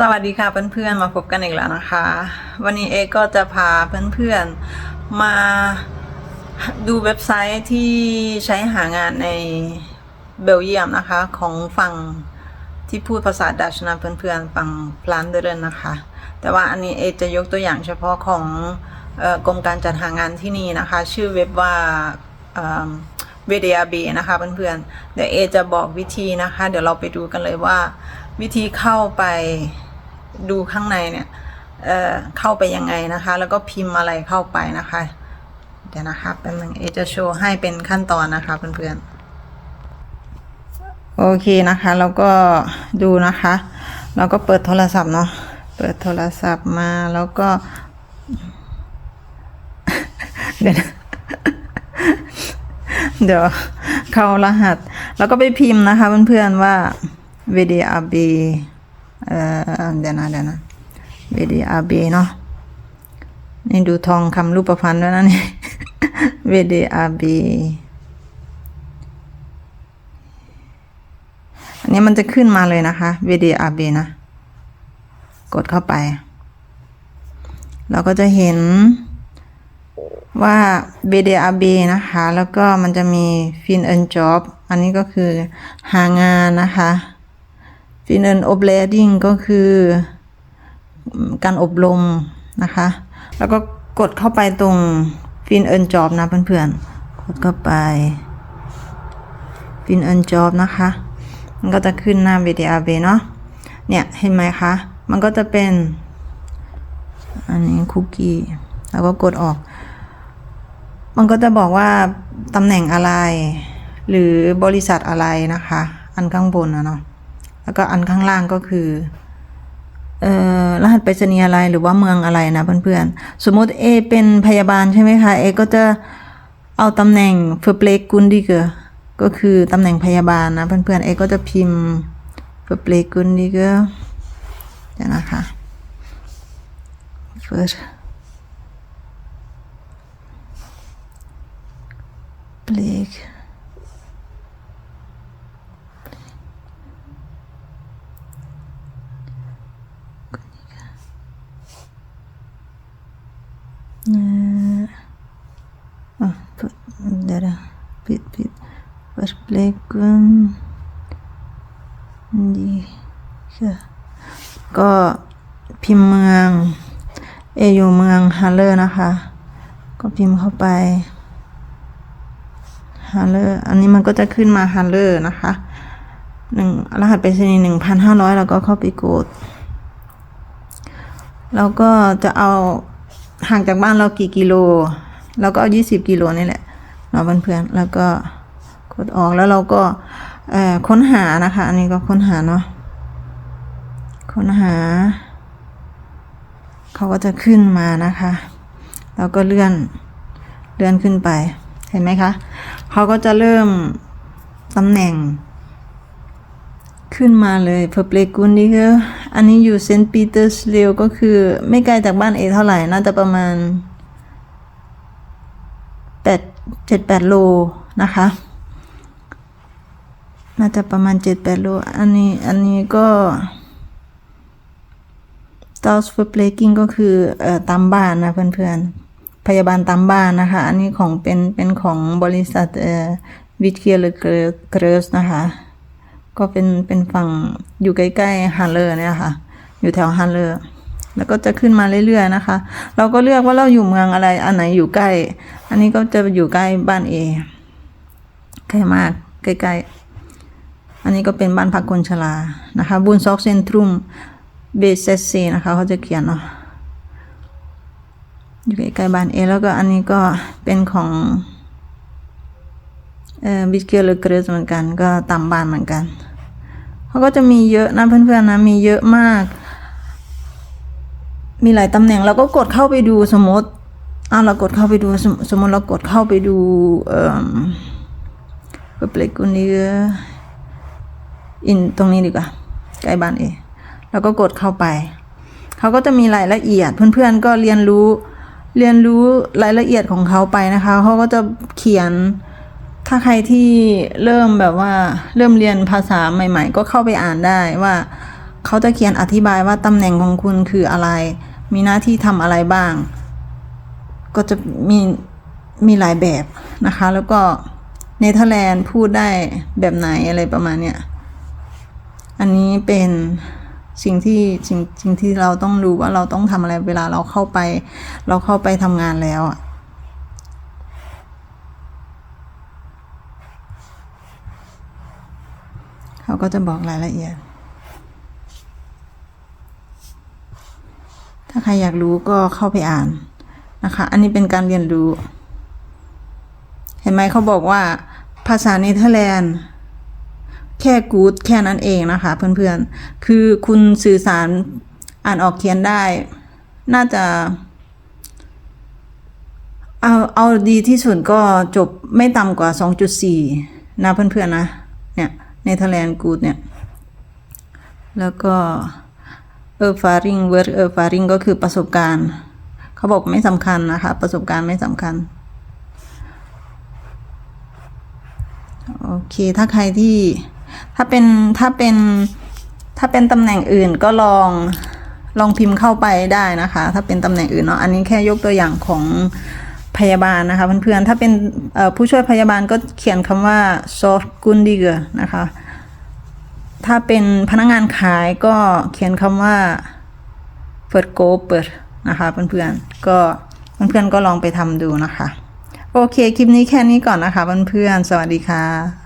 สวัสดีค่ะเพื่อนๆมาพบกันอีกแล้วนะคะ วันนี้เอก็จะพาเพื่อนๆมาดูเว็บไซต์ที่ใช้หางานในเบลเยียมนะคะ ของฝั่งที่พูดภาษาดัชนะเพื่อนๆฝั่งพลานเดร์นะคะ แต่ว่าอันนี้เอจะยกตัวอย่างเฉพาะของออกรมการจัดหางานที่นี่นะคะ ชื่อเว็บว่าเอ่อ VDRB นะคะเพื่อนๆเดี๋ยวเอจะบอกวิธีนะคะ เดี๋ยวเราไปดูกันเลยว่าวิธีเข้าไป ดูข้างในเนี่ยเอ่อเข้าไปยังไงนะคะ แล้วก็พิมพ์อะไรเข้าไปนะคะ เดี๋ยวนะคะเป็นหนึ่งเอจะโชว์ให้เป็นขั้นตอนนะคะเพื่อนๆโอเคนะคะแล้วก็ดูนะคะเราก็เปิดโทรศัพท์เนาะเปิดโทรศัพท์มาแล้วก็เดี๋ยวเดี๋ยวเข้ารหัส แล้วก็ไปพิมพ์นะคะเพื่อนๆว่า VDRB เอ่อเดี๋ยวนะเดี๋ยวนะ VDRB เนาะนี่ดูทองคำรูปพรรณด้วยนะนี่ VDRB อันนี้มันจะขึ้นมาเลยนะคะ VDRB นะ กดเข้าไป เราก็จะเห็นว่า BDRB นะคะ แล้วก็มันจะมี Fin e n Job อันนี้ก็คือหางานนะคะ Fin e n o b l a d i n g ก็คือการอบรมนะคะ แล้วก็กดเข้าไปตรง Fin e n Job นะเพื่อนๆ กดเข้าไป Fin e n Job นะคะ มันก็จะขึ้นหน้า BDRB เนาะเนี่ย เห็นไหมคะ มันก็จะเป็น อันนี้คุกกี้ แล้วก็กดออก มันก็จะบอกว่าตำแหน่งอะไร หรือบริษัทอะไรนะคะ อันข้างบนนะเนาะ แล้วก็อันข้างล่างก็คือเอ่อรหัสไปรษณีย์อะไรหรือว่าเมืองอะไรนะเพื่อนๆ สมมติเอเป็นพยาบาลใช่ไหมคะเอก็จะเอาตำแหน่งเฟอร์เปลกุนดิเกอร์ก็คือตำแหน่งพยาบาลนะเพื่อนๆเอก็จะพิมพ์เฟอร์เปลกุนดิเกอร์นะคะ first Versblicken. Die. Ja. ก็พิมพ์เมือง เออยู่เมืองฮัลเลอร์นะคะ ก็พิมพ์เข้าไปฮัลเลอร์อันนี้มันก็จะขึ้นมาฮัลเลอร์นะคะหนึ่งรหัสไปรษณีย์หนึ่งพันห้าร้อยแล้วก็เข้าไปกด แล้วก็จะเอาห่างจากบ้านเรากี่กิโล แล้วก็เอายี่สิบกิโลนี่แหละเนาะเพื่อนๆแล้วก็ กดออกแล้วเราก็เอ่อค้นหานะคะ อันนี้ก็ค้นหาเนาะค้นหา เขาก็จะขึ้นมานะคะแล้วก็เลื่อนเลื่อนขึ้นไปเห็นไหมคะเขาก็จะเริ่มตำแหน่ง ขึ้นมาเลยเพอร์เปลกุนนี่ก็อันนี้อยู่เซนต์ปีเตอร์สเลวก็คือไม่ไกลจากบ้านเอเท่าไหร่ น่าจะประมาณแปดเจ็ดแปดโลนะคะ น่าจะประมาณเจ็ดแปดโล อันนี้ อันนี้ก็ t o u s for Plaking ก็คือเอ่อตามบ้านนะเพื่อนๆ พยาบาลตามบ้านนะคะ อันนี้ของเป็นเป็นของบริษัทเอ่อวิทเคียร์เกรสนะคะ ก็เป็นเป็นฝั่งอยู่ใกล้ๆฮันเลอร์เนี่ยค่ะ อยู่แถวฮันเลอร์แล้วก็จะขึ้นมาเรื่อยๆนะคะ เราก็เลือกว่าเราอยู่เมืองอะไร อันไหนอยู่ใกล้ อันนี้ก็จะอยู่ใกล้บ้านเอใกล้มากใกล้ๆ อันนี้ก็เป็นบ้านพักคนชรา นะคะบุญซอกเซนทรุมเบสเซซีนะคะเขาจะเขียนเนาะอยู่ใกล้ๆบ้านเอ แล้วก็อันนี้ก็เป็นของเอ่อบิสเกลเลเกรสเหมือนกัน ก็ตามบ้านเหมือนกัน เขาก็จะมีเยอะนะเพื่อนๆนะ มีเยอะมาก มีหลายตำแหน่งเราก็กดเข้าไปดูสมมติอ่าเรากดเข้าไปดูสมสมมติเรากดเข้าไปดูเอ่อเปลกุนีอิ อินตรงนี้ดีกว่าใกล้บ้านเอแล้วก็กดเข้าไป เขาก็จะมีรายละเอียดเพื่อนๆก็เรียนรู้เรียนรู้รายละเอียดของเขาไปนะคะ เขาก็จะเขียนถ้าใครที่เริ่มแบบว่าเริ่มเรียนภาษาใหม่ ๆ ก็เข้าไปอ่านได้ว่า เขาจะเขียนอธิบายว่าตำแหน่งของคุณคืออะไร มีหน้าที่ทำอะไรบ้าง ก็จะมีมีหลายแบบนะคะ แล้วก็เนเธอร์แลนด์พูดได้แบบไหนอะไรประมาณเนี้ย อันนี้เป็นสิ่งที่สิ่งสิ่งที่เราต้องรู้ว่าเราต้องทำอะไรเวลาเราเข้าไป เราเข้าไปทำงานแล้วอะเขาก็จะบอกรายละเอียด ถ้าใครอยากรู้ก็เข้าไปอ่านนะคะ อันนี้เป็นการเรียนรู้ เห็นไหมเขาบอกว่าภาษาเนเธอร์แลนด์ แค่กูดแค่นั้นเองนะคะเพื่อนๆ คือคุณสื่อสารอ่านออกเขียนได้ น่าจะ เอาเอาดีที่สุดก็จบไม่ต่ำกว่า 2.4 นะเพื่อนๆนะ เนี่ยเนเธอร์แลนด์กูดเนี่ย แล้วก็เออฟาริงเวิร์เออฟาริงก็คือประสบการณ์ เขาบอกไม่สำคัญนะคะ ประสบการณ์ไม่สำคัญโอเค ถ้าใครที่ ถ้าเป็นถ้าเป็นถ้าเป็นตำแหน่งอื่นก็ลองลองพิมพ์เข้าไปได้นะคะ ถ้าเป็นตำแหน่งอื่นเนาะอันนี้แค่ยกตัวอย่างของพยาบาลนะคะเพื่อนๆถ้าเป็นผู้ช่วยพยาบาลก็เขียนคำว่า soft g u n d i g e r นะคะ ถ้าเป็นพนักงานขายก็เขียนคำว่า f e r k o p e r นะคะเพื่อนๆก็เพื่อนๆก็ลองไปทำดูนะคะ โอเค คลิปนี้แค่นี้ก่อนนะคะเพื่อนๆสวัสดีค่ะ